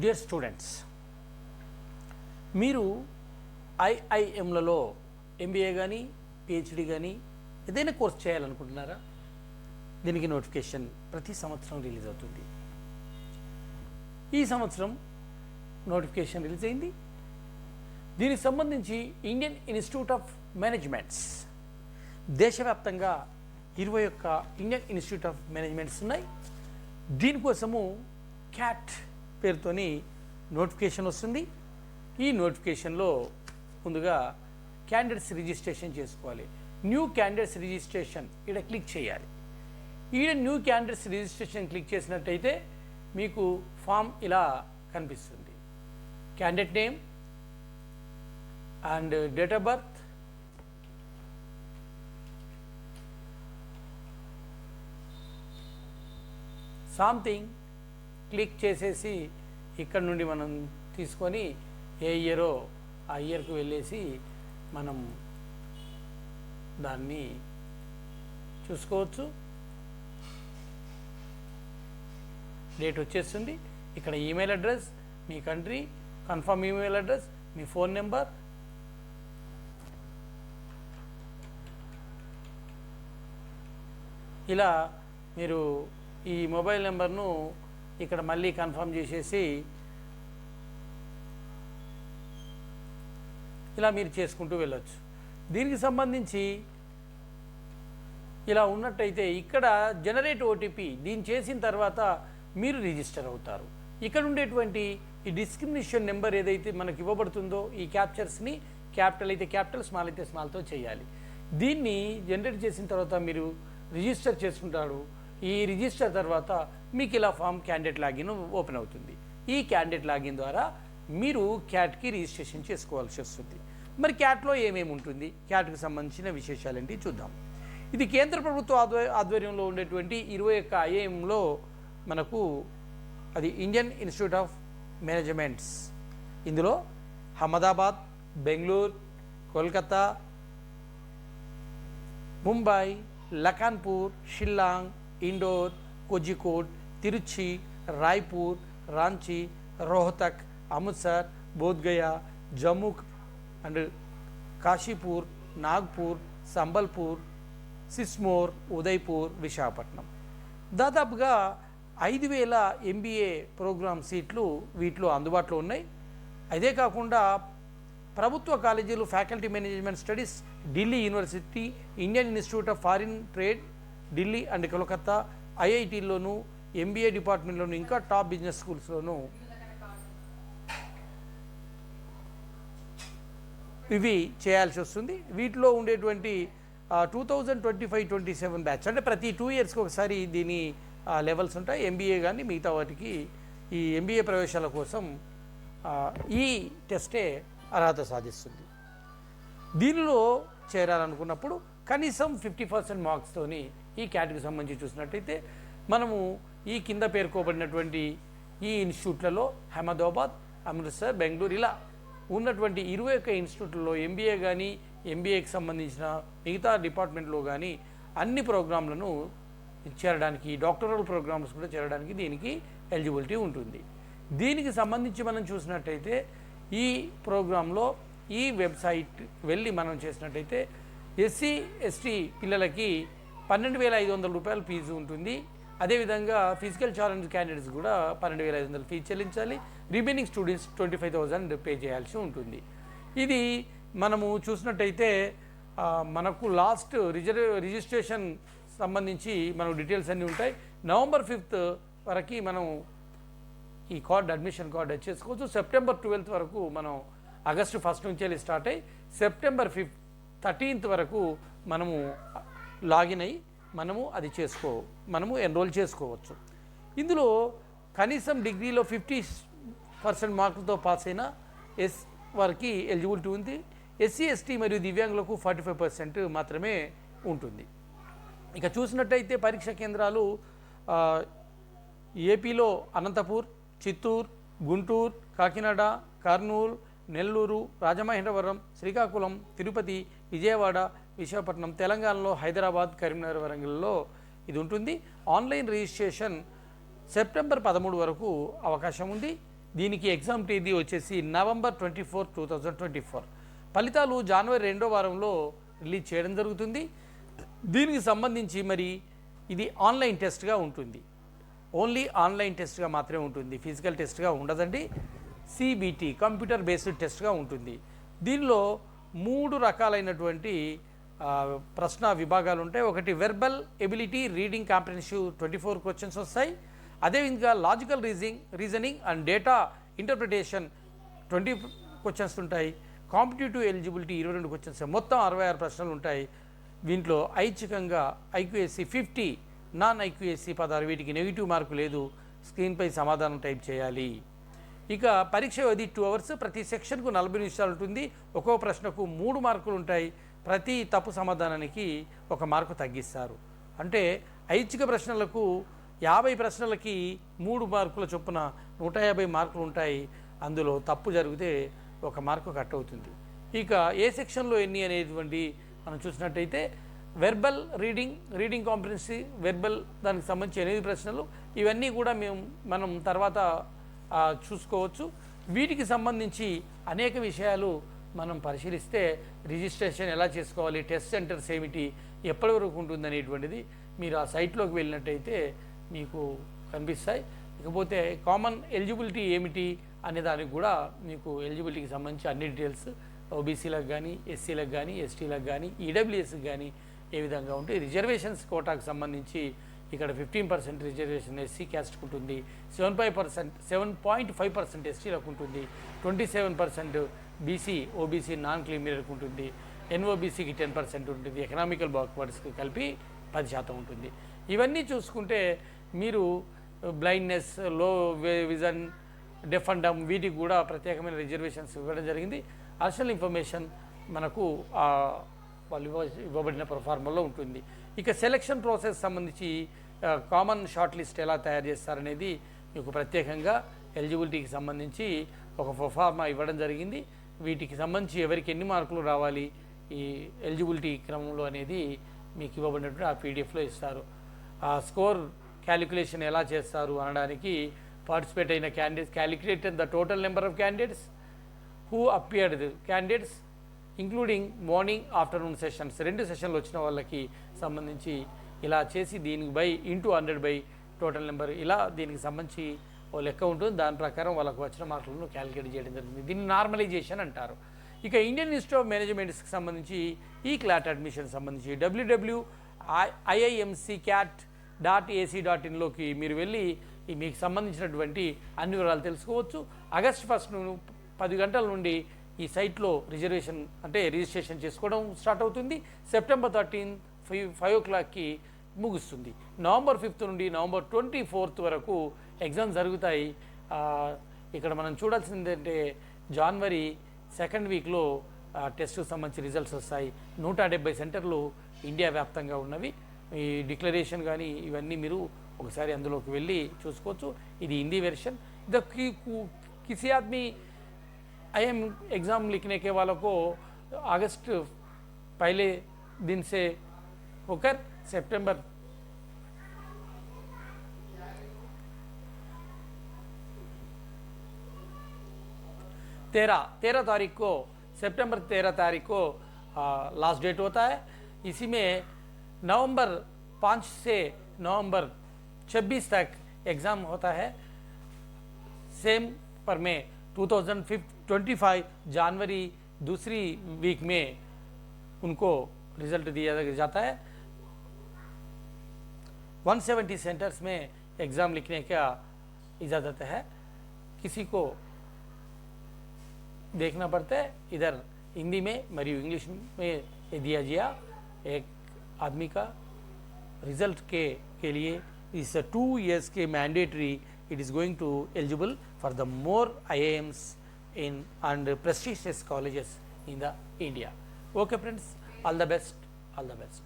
Dear students మీరు ఐఐఎంలలో MBA కానీ PhD కానీ ఏదైనా కోర్స్ చేయాలనుకుంటున్నారా? దీనికి నోటిఫికేషన్ ప్రతి సంవత్సరం రిలీజ్ అవుతుంది. ఈ సంవత్సరం నోటిఫికేషన్ రిలీజ్ అయింది. దీనికి సంబంధించి ఇండియన్ ఇన్స్టిట్యూట్ ఆఫ్ మేనేజ్మెంట్స్ దేశవ్యాప్తంగా ఇరవై ఒక్క ఇండియన్ ఇన్స్టిట్యూట్ ఆఫ్ మేనేజ్మెంట్స్ ఉన్నాయి. దీనికోసము క్యాట్ పేరుతోని నోటిఫికేషన్ వస్తుంది. ఈ నోటిఫికేషన్లో ముందుగా క్యాండిడేట్స్ రిజిస్ట్రేషన్ చేసుకోవాలి. న్యూ క్యాండిడేట్స్ రిజిస్ట్రేషన్ ఇక్కడ క్లిక్ చేయాలి. ఈడ న్యూ క్యాండిడేట్స్ రిజిస్ట్రేషన్ క్లిక్ చేసినట్టయితే మీకు ఫామ్ ఇలా కనిపిస్తుంది. Candidate name and date of birth something click చేసేసి ఇక్కడ నుండి మనం తీసుకొని ఏ ఇయరో ఆ ఇయర్కు వెళ్ళేసి మనం దాన్ని చూసుకోవచ్చు. డేట్ వచ్చేస్తుంది. ఇక్కడ ఈమెయిల్ అడ్రస్ మీ కంట్రీ కన్ఫర్మ్ ఈమెయిల్ అడ్రస్ మీ ఫోన్ నెంబర్ ఇలా మీరు ఈ మొబైల్ నెంబర్ను ఇక్కడ మళ్ళీ కన్ఫర్మ్ చేసేసి ఇలా మీరు చేసుకుంటూ వెళ్ళొచ్చు. దీనికి సంబంధించి ఇలా ఉన్నట్టయితే ఇక్కడ జనరేట్ ఓటీపీ దీన్ని చేసిన తర్వాత మీరు రిజిస్టర్ అవుతారు. ఇక్కడ ఉండేటువంటి ఈ డిస్క్రిమినేషన్ నెంబర్ ఏదైతే మనకి ఇవ్వబడుతుందో ఈ క్యాప్చర్స్ని క్యాపిటల్ అయితే క్యాపిటల్ స్మాల్ అయితే స్మాల్తో చేయాలి. దీన్ని జనరేట్ చేసిన తర్వాత మీరు రిజిస్టర్ చేసుకుంటారు. ఈ రిజిస్టర్ తర్వాత మీకు ఇలా ఫామ్ క్యాండిడేట్ లాగిన్ ఓపెన్ అవుతుంది. ఈ క్యాండిడేట్ లాగిన్ ద్వారా మీరు క్యాట్కి రిజిస్ట్రేషన్ చేసుకోవాల్సి వస్తుంది. మరి క్యాట్లో ఏమేమి ఉంటుంది? క్యాట్కి సంబంధించిన విశేషాలు ఏంటి చూద్దాం. ఇది కేంద్ర ప్రభుత్వ ఆధ్వ- ఆధ్వర్యంలో ఉండేటువంటి ఇరవై ఒక్క ఐఏఎంలో మనకు అది ఇండియన్ ఇన్స్టిట్యూట్ ఆఫ్ మేనేజ్మెంట్స్. ఇందులో అహ్మదాబాద్ బెంగళూరు కోల్కతా ముంబై లఖాన్పూర్ షిల్లాంగ్ ఇండోర్ కోజికోడ్ తిరుచి రాయ్పూర్ రాంచి రోహతక్ అమృత్సర్ బోధ్గయా జమ్మూ అండ్ కాశీపూర్ నాగ్పూర్ సంబల్పూర్ సిస్మోర్ ఉదయ్పూర్ విశాఖపట్నం. దాదాపుగా ఐదు వేల ఎంబీఏ ప్రోగ్రామ్ సీట్లు వీటిలో అందుబాటులో ఉన్నాయి. అదే కాకుండా ప్రభుత్వ కాలేజీలు faculty management studies Delhi university Indian institute of foreign trade Delhi and Kolkata ఐఐటీల్లోనూ MBA డిపార్ట్మెంట్లోనూ ఇంకా టాప్ బిజినెస్ స్కూల్స్లోనూ. ఇవి చేయాల్సి వస్తుంది. వీటిలో ఉండేటువంటి two thousand twenty five twenty seven batch. అంటే ప్రతి టూ ఇయర్స్కి ఒకసారి దీని లెవెల్స్ ఉంటాయి. ఎంబీఏ కానీ మిగతా వాటికి ఈ ఎంబీఏ ప్రవేశాల కోసం ఈ టెస్టే అర్హత సాధిస్తుంది. దీనిలో చేరాలనుకున్నప్పుడు కనీసం ఫిఫ్టీ పర్సెంట్ మార్క్స్తోని ఈ క్యాటగిరీ సంబంధించి చూసినట్టయితే మనము ఈ కింద పేర్కోబడినటువంటి ఈ ఇన్స్టిట్యూట్లలో అహ్మదాబాద్ అమృత్సర్ బెంగళూరు ఇలా ఉన్నటువంటి ఇరవై ఒక్క ఇన్స్టిట్యూట్లలో ఎంబీఏ కానీ ఎంబీఏకి సంబంధించిన మిగతా డిపార్ట్మెంట్లో కానీ అన్ని ప్రోగ్రాంలను చేరడానికి డాక్టరల్ ప్రోగ్రామ్స్ కూడా చేరడానికి దీనికి ఎలిజిబిలిటీ ఉంటుంది. దీనికి సంబంధించి మనం చూసినట్టయితే ఈ ప్రోగ్రాంలో ఈ వెబ్సైట్ వెళ్ళి మనం చేసినట్టయితే ఎస్సీ ఎస్టీ పిల్లలకి పన్నెండు వేల ఐదు వందల రూపాయల ఫీజు ఉంటుంది. అదేవిధంగా ఫిజికల్ ఛాలెంజ్ క్యాండిడేట్స్ కూడా పన్నెండు వేల ఐదు వందల ఫీజు చెల్లించాలి. Remaining students twenty five thousand pay చేయాల్సి ఉంటుంది. ఇది మనము చూసినట్టయితే మనకు లాస్ట్ రిజర్వ్ రిజిస్ట్రేషన్ సంబంధించి మనకు డీటెయిల్స్ అన్నీ ఉంటాయి. నవంబర్ ఫిఫ్త్ వరకు మనం ఈ కార్డ్ అడ్మిషన్ కార్డ్ చేసుకోవచ్చు. సెప్టెంబర్ ట్వెల్త్ వరకు మనం ఆగస్టు ఫస్ట్ నుంచి వెళ్ళి స్టార్ట్ అయ్యి సెప్టెంబర్ ఫిఫ్త్ థర్టీన్త్ వరకు మనము లాగిన్ అయ్యి మనము అది చేసుకో మనము ఎన్రోల్ చేసుకోవచ్చు. ఇందులో కనీసం డిగ్రీలో ఫిఫ్టీ పర్సెంట్ మార్కులతో పాస్ అయిన ఎస్ వారికి ఎలిజిబిలిటీ ఉంది. ఎస్సీ ఎస్టీ మరియు దివ్యాంగులకు ఫార్టీ ఫైవ్ పర్సెంట్ మాత్రమే ఉంటుంది. ఇక చూసినట్టయితే పరీక్ష కేంద్రాలు ఏపీలో అనంతపూర్ చిత్తూరు గుంటూరు కాకినాడ కర్నూలు నెల్లూరు రాజమహేంద్రవరం శ్రీకాకుళం తిరుపతి విజయవాడ విశాఖపట్నం తెలంగాణలో హైదరాబాద్ కరీంనగర్ వరంగల్లో ఇది ఉంటుంది. ఆన్లైన్ రిజిస్ట్రేషన్ సెప్టెంబర్ పదమూడు వరకు అవకాశం ఉంది. దీనికి ఎగ్జామ్ తేదీ వచ్చేసి November twenty four two thousand twenty four. ఫలితాలు జనవరి రెండో వారంలో రిలీజ్ చేయడం జరుగుతుంది. దీనికి సంబంధించి మరి ఇది ఆన్లైన్ టెస్ట్గా ఉంటుంది. ఓన్లీ ఆన్లైన్ టెస్ట్గా మాత్రమే ఉంటుంది. ఫిజికల్ టెస్ట్గా ఉండదండి. సిబిటి కంప్యూటర్ బేస్డ్ టెస్ట్గా ఉంటుంది. దీనిలో మూడు రకాలైనటువంటి ప్రశ్న విభాగాలు ఉంటాయి. ఒకటి verbal ability reading comprehensive twenty four questions వస్తాయి అదేవిధంగా logical reasoning reasoning and data interpretation twenty questions ఉంటాయి. కాంపిటేటివ్ ఎలిజిబిలిటీ ఇరవై రెండు క్వశ్చన్స్ మొత్తం అరవై ఆరు ప్రశ్నలు ఉంటాయి. దీంట్లో ఐచ్ఛికంగా ఐక్యూఎస్సి ఫిఫ్టీ నాన్ ఐక్యూఎస్సి పదహారు వీటికి నెగిటివ్ మార్కు లేదు. స్క్రీన్పై సమాధానం టైప్ చేయాలి. ఇక పరీక్ష వ్యవధి టూ అవర్స్ ప్రతి సెక్షన్కు నలభై నిమిషాలు ఉంటుంది. ఒక్కో ప్రశ్నకు మూడు మార్కులు ఉంటాయి. ప్రతి తప్పు సమాధానానికి ఒక మార్కు తగ్గిస్తారు. అంటే ఐచ్ఛిక ప్రశ్నలకు యాభై ప్రశ్నలకి మూడు మార్కుల చొప్పున నూట యాభై మార్కులు ఉంటాయి. అందులో తప్పు జరిగితే ఒక మార్కు కట్ అవుతుంది. ఇక ఏ సెక్షన్లో ఎన్ని అనేటువంటి మనం చూసినట్టయితే verbal reading reading competency verbal దానికి సంబంధించి ఎనిమిది ప్రశ్నలు. ఇవన్నీ కూడా మేము మనం తర్వాత చూసుకోవచ్చు. వీటికి సంబంధించి అనేక విషయాలు మనం పరిశీలిస్తే రిజిస్ట్రేషన్ ఎలా చేసుకోవాలి టెస్ట్ సెంటర్స్ ఏమిటి ఎప్పటి వరకు ఉంటుంది అనేటువంటిది మీరు ఆ సైట్లోకి వెళ్ళినట్టయితే మీకు కనిపిస్తాయి. ఇకపోతే కామన్ ఎలిజిబిలిటీ ఏమిటి అనే దానికి కూడా మీకు ఎలిజిబిలిటీకి సంబంధించి అన్ని డీటెయిల్స్ ఓబీసీలకు కానీ ఎస్సీలకు కానీ ఎస్టీలకు కానీ ఈడబ్ల్యూఎస్కి కానీ ఏ విధంగా ఉంటాయి రిజర్వేషన్స్ కోటాకు సంబంధించి ఇక్కడ ఫిఫ్టీన్ పర్సెంట్ రిజర్వేషన్ ఎస్సీ క్యాస్ట్కి ఉంటుంది. Seven five percent seven point five percent ఎస్టీలకు ఉంటుంది. Twenty seven percent BC OBC non క్లీమియర్కి ఉంటుంది. ఎన్ఓబీసీకి టెన్ పర్సెంట్ ఉంటుంది. ఎకనామికల్ బాక్వర్డ్స్కి కలిపి పది శాతం ఉంటుంది. ఇవన్నీ చూసుకుంటే మీరు బ్లైండ్నెస్లో విజన్ డెఫ్ అండ్ డమ్ వీటికి కూడా ప్రత్యేకమైన రిజర్వేషన్స్ ఇవ్వడం జరిగింది. అడిషనల్ ఇన్ఫర్మేషన్ మనకు వాళ్ళు ఇవ్వ ఇవ్వబడిన ప్రొఫార్మల్లో ఉంటుంది. ఇక సెలక్షన్ ప్రాసెస్ సంబంధించి కామన్ షార్ట్ లిస్ట్ ఎలా తయారు చేస్తారనేది మీకు ప్రత్యేకంగా ఎలిజిబిలిటీకి సంబంధించి ఒక ఫార్మా ఇవ్వడం జరిగింది. వీటికి సంబంధించి ఎవరికి ఎన్ని మార్కులు రావాలి ఈ ఎలిజిబిలిటీ క్రమంలో అనేది మీకు ఇవ్వబడినటువంటి ఆ పీడిఎఫ్లో ఇస్తారు. ఆ స్కోర్ క్యాలిక్యులేషన్ ఎలా చేస్తారు అనడానికి పార్టిసిపేట్ అయిన candidates calculated the total number of candidates who appeared candidates including morning afternoon sessions. రెండు సెషన్లు వచ్చిన వాళ్ళకి సంబంధించి ఇలా చేసి దీనికి by into hundred by total number. ఇలా దీనికి సంబంధించి ఓ లెక్క ఉంటుంది. దాని ప్రకారం వాళ్ళకు వచ్చిన మార్కులను క్యాలిక్యులేట్ చేయడం జరుగుతుంది. దీన్ని నార్మలైజేషన్ అంటారు. ఇక ఇండియన్ ఇన్స్టిట్యూట్ ఆఫ్ మేనేజ్మెంట్స్కి సంబంధించి ఈ క్లాట్ అడ్మిషన్ సంబంధించి WWW IIMC cat dot AC dot ఇన్లోకి మీరు వెళ్ళి మీకు సంబంధించినటువంటి అన్ని వివరాలు తెలుసుకోవచ్చు. ఆగస్ట్ ఫస్ట్ పది గంటల నుండి ఈ సైట్లో రిజర్వేషన్ అంటే రిజిస్ట్రేషన్ చేసుకోవడం స్టార్ట్ అవుతుంది. September thirteen five five o క్లాక్కి ముగుస్తుంది. నవంబర్ ఫిఫ్త్ నుండి నవంబర్ ట్వంటీ ఫోర్త్ వరకు ఎగ్జామ్ జరుగుతాయి. ఇక్కడ మనం చూడాల్సింది ఏంటంటే జనవరి సెకండ్ వీక్లో టెస్ట్కు సంబంధించి రిజల్ట్స్ వస్తాయి. నూట డెబ్బై సెంటర్లు ఇండియా వ్యాప్తంగా ఉన్నవి. ఈ డిక్లరేషన్ కానీ ఇవన్నీ మీరు ఒకసారి అందులోకి వెళ్ళి చూసుకోవచ్చు. ఇది హిందీ వెర్షన్. ద కిసి ఆద్మీ आईएम एग्ज़ाम लिखने के वालों को अगस्त पहले दिन से होकर सितंबर। तेरह तेरह तारीख को, सितंबर तेरह तारीख को लास्ट डेट होता है। इसी में नवंबर पाँच से नवंबर छब्बीस तक एग्ज़ाम होता है। सेम पर में 2025 जनवरी दूसरी वीक में उनको रिज़ल्ट दिया जाता है। 170 सेंटर्स में एग्ज़ाम लिखने का इजाज़त है। किसी को देखना पड़ता है। इधर हिंदी में मरी इंग्लिश में दिया गया। एक आदमी का रिज़ल्ट के के लिए इस टू इयर्स के mandatory it is going to eligible for the more IIMs in and prestigious colleges in the India. Okay friends, all the best, all the best.